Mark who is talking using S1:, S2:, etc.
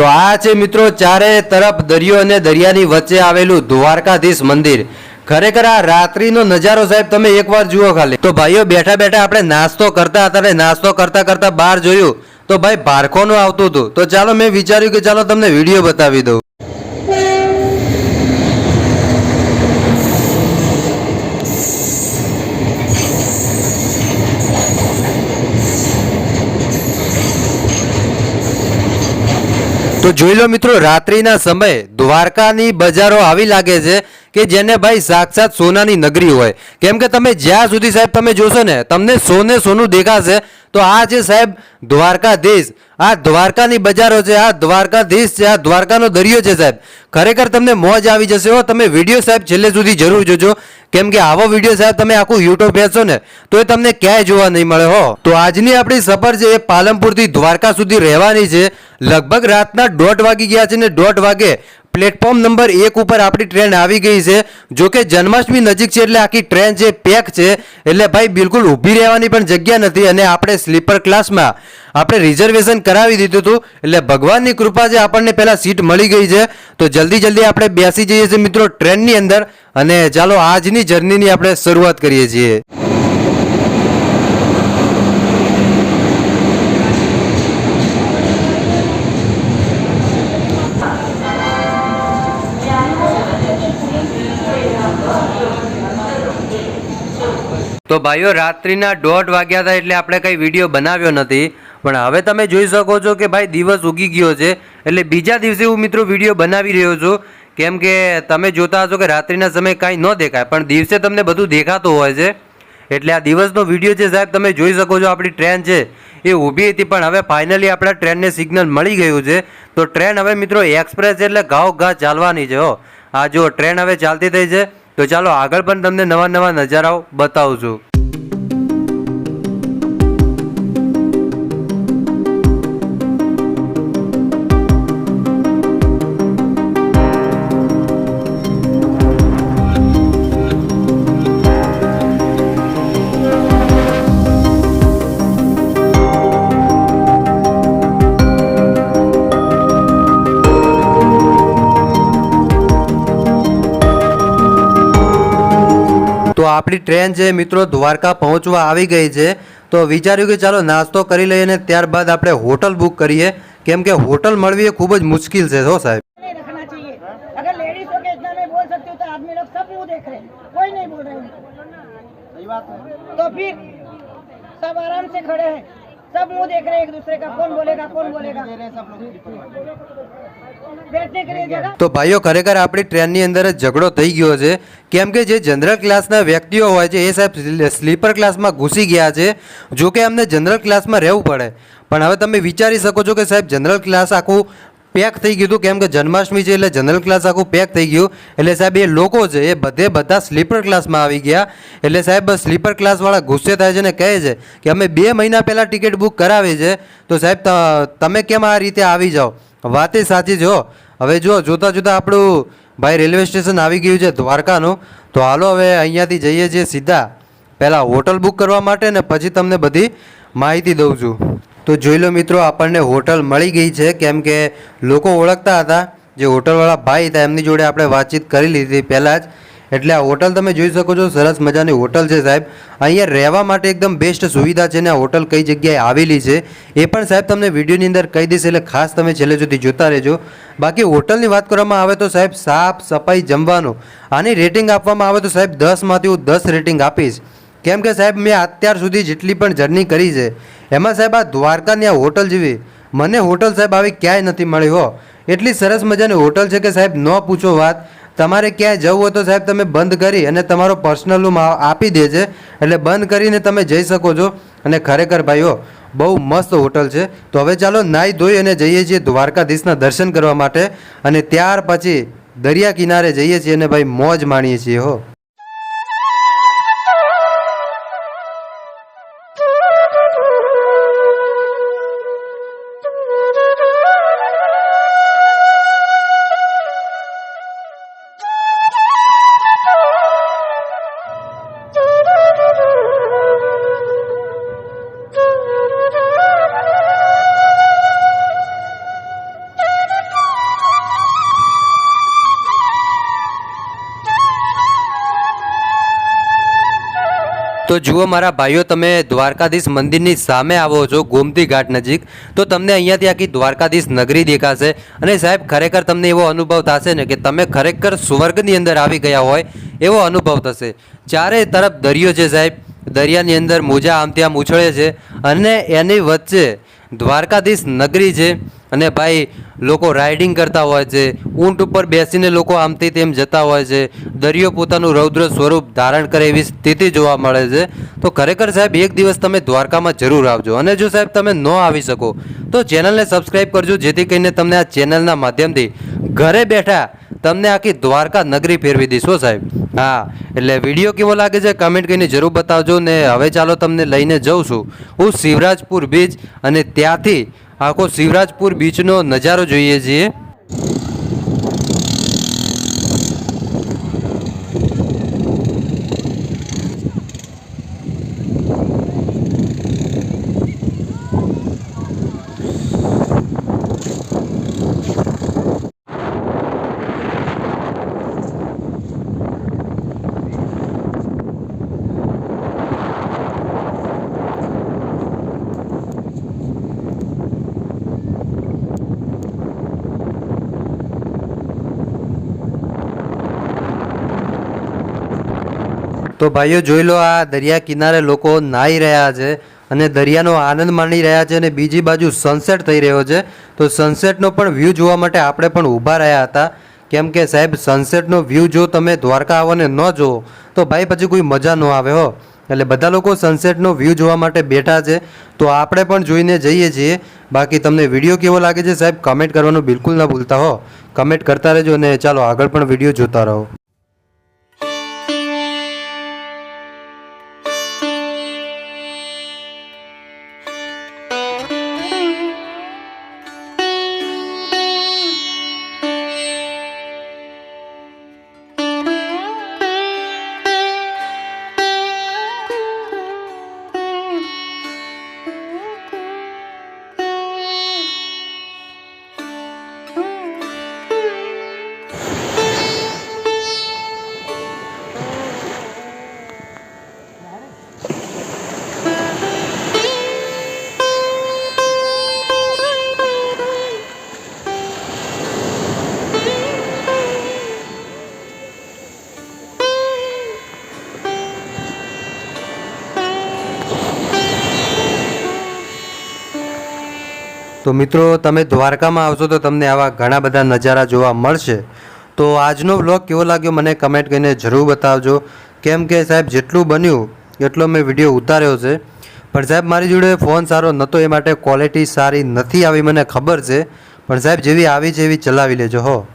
S1: તો આ છે મિત્રો ચારે તરફ દરિયો અને દરિયાની વચ્ચે આવેલું દ્વારકાધીશ મંદિર. ખરેખર આ રાત્રિનો નજારો સાહેબ તમે એકવાર જુઓ ખાલી. તો ભાઈઓ બેઠા બેઠા આપણે નાસ્તો કરતા હતા ને નાસ્તો કરતા કરતા બહાર જોયું. તો ભાઈ ભારખોનું આવતું હતું. તો ચાલો મેં વિચાર્યું કે ચાલો તમને વીડિયો બતાવી દઉં. તો જોઈ લો મિત્રો રાત્રિના સમયે દ્વારકાની બજારો આવી લાગે છે. કે જેને ભાઈ સાક્ષાત સોનાની નગરી હોય. કેમ કે તમે જ્યાં સુધી સાહેબ તમે જોશો ને, તમને સોને સોનું દેખાશે, તો આ છે સાહેબ દ્વારકાધીશ, આ દ્વારકાની બજારો છે, આ દ્વારકાધીશ છે, આ દ્વારકાનો દરિયો છે સાહેબ. ખરેખર તમને મોજ આવી જશે હો. તમે વીડિયો સાહેબ છેલ્લે સુધી જરૂર જોજો. કેમ કે આવો વીડિયો સાહેબ તમે આખું યુટ્યુબ બેસો ને તો એ તમને ક્યાંય જોવા નહીં મળે હો. તો આજની આપણી સફર છે એ પાલનપુરથી દ્વારકા સુધી રહેવાની છે. લગભગ રાતના દોઢ વાગી ગયા છે ને દોઢ વાગે પ્લેટફોર્મ નંબર એક ઉપર આપણી ટ્રેન આવી ગઈ છે. જો કે જન્માષ્ટમી નજીક છે એટલે આખી ટ્રેન જે પેક છે, એટલે ભાઈ બિલકુલ ઊભી રહેવાની પણ જગ્યા નથી અને આપણે સ્લીપર ક્લાસમાં આપણે રિઝર્વેશન કરાવી દીધું હતું. એટલે ભગવાનની કૃપા છે આપણને પહેલાં સીટ મળી ગઈ છે. તો જલ્દી જલ્દી આપણે બેસી જઈએ છીએ મિત્રો ટ્રેનની અંદર અને ચાલો આજની જર્નીની આપણે શરૂઆત કરીએ છીએ. તો ભાઈઓ, રાત્રિના દોઢ વાગ્યા હતા એટલે આપણે કંઈ વીડિયો બનાવ્યો નથી. પણ હવે તમે જોઈ શકો છો કે ભાઈ દિવસ ઉગી ગયો છે. એટલે બીજા દિવસે હું મિત્રો વીડિયો બનાવી રહ્યો છું. કેમ કે તમે જોતા હશો કે રાત્રિના સમય કાંઈ ન દેખાય, પણ દિવસે તમને બધું દેખાતું હોય છે. એટલે આ દિવસનો વીડિયો છે સાહેબ, તમે જોઈ શકો છો આપણી ટ્રેન છે. એ ઊભી હતી, પણ હવે ફાઇનલી આપણા ટ્રેનને સિગ્નલ મળી ગયું છે. તો ટ્રેન હવે મિત્રો એક્સપ્રેસ એટલે ઘાવ ઘા ચાલવાની છે, હો. આ જો ટ્રેન હવે ચાલતી થઈ છે. તો ચાલો આગળ પણ તમને નવા નવા નજારાઓ બતાવું છું. તો આપણી ટ્રેન છે મિત્રો દ્વારકા પહોંચવા આવી ગઈ છે તો વિચાર્યું કે ચાલો નાસ્તો કરી લઈએ અને ત્યારબાદ આપણે હોટલ બુક કરીએ કેમ કે હોટલ મળવી એ ખૂબ જ મુશ્કેલ છે હો સાહેબ
S2: नहीं रखना चाहिए अगर लेडीज हो के इतना मैं बोल सकती हूँ तो आदमी लोग सब मुंह देख रहे हैं कोई नहीं बोल रहे हैं सही बात है तो फिर सब आराम से खड़े हैं सब मुंह देख रहे हैं एक दूसरे का कौन बोलेगा कौन बोलेगा बैठने के लिए जगह
S1: તો ભાઈઓ ખરેખર આપણી ટ્રેનની અંદર જ ઝઘડો થઈ ગયો છે કેમ કે જે જનરલ ક્લાસના વ્યક્તિઓ હોય છે એ સાહેબ સ્લીપર ક્લાસમાં ઘૂસી ગયા છે જો કે અમને જનરલ ક્લાસમાં રહેવું પડે પણ હવે તમે વિચારી શકો છો કે સાહેબ જનરલ ક્લાસ આખું પેક થઈ ગયું હતું. કેમ કે જન્માષ્ટમી છે એટલે જનરલ ક્લાસ આખું પેક થઈ ગયું. એટલે સાહેબ, એ લોકો છે, એ બધે બધા સ્લીપર ક્લાસમાં આવી ગયા. એટલે સાહેબ, સ્લીપર ક્લાસવાળા ગુસ્સે થાય છે ને કહે છે કે અમે બે મહિના પહેલાં ટિકિટ બુક કરાવી છે. તો સાહેબ તમે કેમ આ રીતે આવી જાઓ? વાત એ સાચી જો હવે જો જોતાં જોતાં આપણું ભાઈ રેલવે સ્ટેશન આવી ગયું છે દ્વારકાનું. તો હાલો, હવે અહીંયાથી જઈએ છીએ સીધા. પહેલાં હોટલ બુક કરવા માટે ને પછી તમને બધી માહિતી દઉં છું. તો જોઈ લો મિત્રો, આપણને હોટલ મળી ગઈ છે. કેમ કે લોકો ઓળખતા હતા. જે હોટલવાળા ભાઈ હતા, એમની જોડે આપણે વાતચીત કરી લીધી પહેલાં જ. એટલે આ હોટલ તમે જોઈ શકો છો, સરસ મજાની હોટલ છે સાહેબ. અહીંયા રહેવા માટે એકદમ બેસ્ટ સુવિધા છે ને આ હોટલ કઈ જગ્યાએ આવેલી છે. એ પણ સાહેબ તમને વિડીયોની અંદર કહી દઈશ, એટલે ખાસ તમે છેલ્લે સુધી જોતા રહેજો. બાકી હોટલની વાત કરવામાં આવે તો સાહેબ, સાફ સફાઈ જમવાનું. આની રેટિંગ આપવામાં આવે તો સાહેબ દસમાંથી હું દસ રેટિંગ આપીશ. કેમ કે સાહેબ, મેં અત્યાર સુધી જેટલી પણ જર્ની કરી છે, એમાં સાહેબ આ દ્વારકાની આ હોટલ જેવી, મને હોટલ સાહેબ આવી ક્યાંય નથી મળી હો. એટલી સરસ મજાની હોટલ છે કે સાહેબ, ન પૂછો વાત. તમારે ક્યાંય જવું હોય તો સાહેબ તમે બંધ કરી અને તમારો પર્સનલ રૂમ આપી દે છે એટલે બંધ કરીને તમે જઈ શકો છો. અને ખરેખર ભાઈઓ, બહુ મસ્ત હોટલ છે. તો હવે ચાલો નાહી ધોઈ અને જઈએ છીએ દ્વારકાધીશના દર્શન કરવા માટે. અને ત્યાર પછી દરિયા કિનારે જઈએ છીએ અને ભાઈ મોજ માણીએ છીએ હો. Oh! તો જુઓ મારા ભાઈઓ, તમે દ્વારકાધીશ મંદિરની સામે આવો છો, ગોમતી ઘાટ નજીક, તો તમને અહીંયાથી આખી દ્વારકાધીશ નગરી દેખાશે. અને સાહેબ, ખરેખર તમને એવો અનુભવ થશે ને કે તમે ખરેખર સ્વર્ગની અંદર આવી ગયા હોય, એવો અનુભવ થશે. ચારે તરફ દરિયો છે સાહેબ. દરિયાની અંદર મોજા આમ ત્યાં ઉછળે છે. અને એની વચ્ચે દ્વારકાધીશ નગરી છે. અને ભાઈ, લોકો રાઇડિંગ કરતા હોય છે. ઊંટ ઉપર બેસીને લોકો આમથી તેમ જતા હોય છે. દરિયો પોતાનું રૌદ્ર સ્વરૂપ ધારણ કરે એવી સ્થિતિ જોવા મળે છે. તો ખરેખર સાહેબ, એક દિવસ તમે દ્વારકામાં જરૂર આવજો. અને જો સાહેબ, તમે ન આવી શકો, તો ચેનલને સબસ્ક્રાઈબ કરજો, જેથી કરીને તમને આ ચેનલના માધ્યમથી ઘરે બેઠા તમને આખી દ્વારકા નગરી ફેરવી દઈશો સાહેબ. હા, એટલે વીડિયો કેવો લાગે છે કમેન્ટ કરીને જરૂર બતાવજો ને હવે ચાલો તમને લઈને જઉં છું. હું શિવરાજપુર બીચ અને ત્યાંથી આખો શિવરાજપુર બીચનો નજારો જોઈએ છીએ. તો ભાઈઓ જોઈ લો, આ દરિયા કિનારે લોકો નાહી રહ્યા છે અને દરિયાનો આનંદ માણી રહ્યા છે અને બીજી બાજુ સનસેટ થઈ રહ્યો છે. તો સનસેટનો પણ વ્યૂ જોવા માટે આપણે પણ ઊભા રહ્યા હતા. કેમ કે સાહેબ સનસેટનો વ્યૂ જો તમે દ્વારકા આવવાને ન જુઓ, તો ભાઈ પછી કોઈ મજા ન આવે હો. એટલે બધા લોકો સનસેટનો વ્યૂ જોવા માટે બેઠા છે. તો આપણે પણ જોઈને જઈએ છીએ. બાકી તમને વીડિયો કેવો લાગે છે સાહેબ કમેન્ટ કરવાનું બિલકુલ ના ભૂલતા હો. કમેન્ટ કરતા રહેજો અને ચાલો આગળ પણ વીડિયો જોતા રહો. તો મિત્રો, તમે દ્વારકામાં આવશો તો તમને આવા ઘણા બધા નજારા જોવા મળશે. તો આજનો વ્લોગ કેવો લાગ્યો મને કમેન્ટ કરીને જરૂર બતાવજો. કેમ કે સાહેબ, જેટલું બન્યું, એટલો મેં વીડિયો ઉતાર્યો છે. પણ સાહેબ, મારી જોડે ફોન સારો નહોતો, એ માટે ક્વોલિટી સારી નથી આવી, મને ખબર છે. પણ સાહેબ, જેવી આવી એવી ચલાવી લેજો, હો.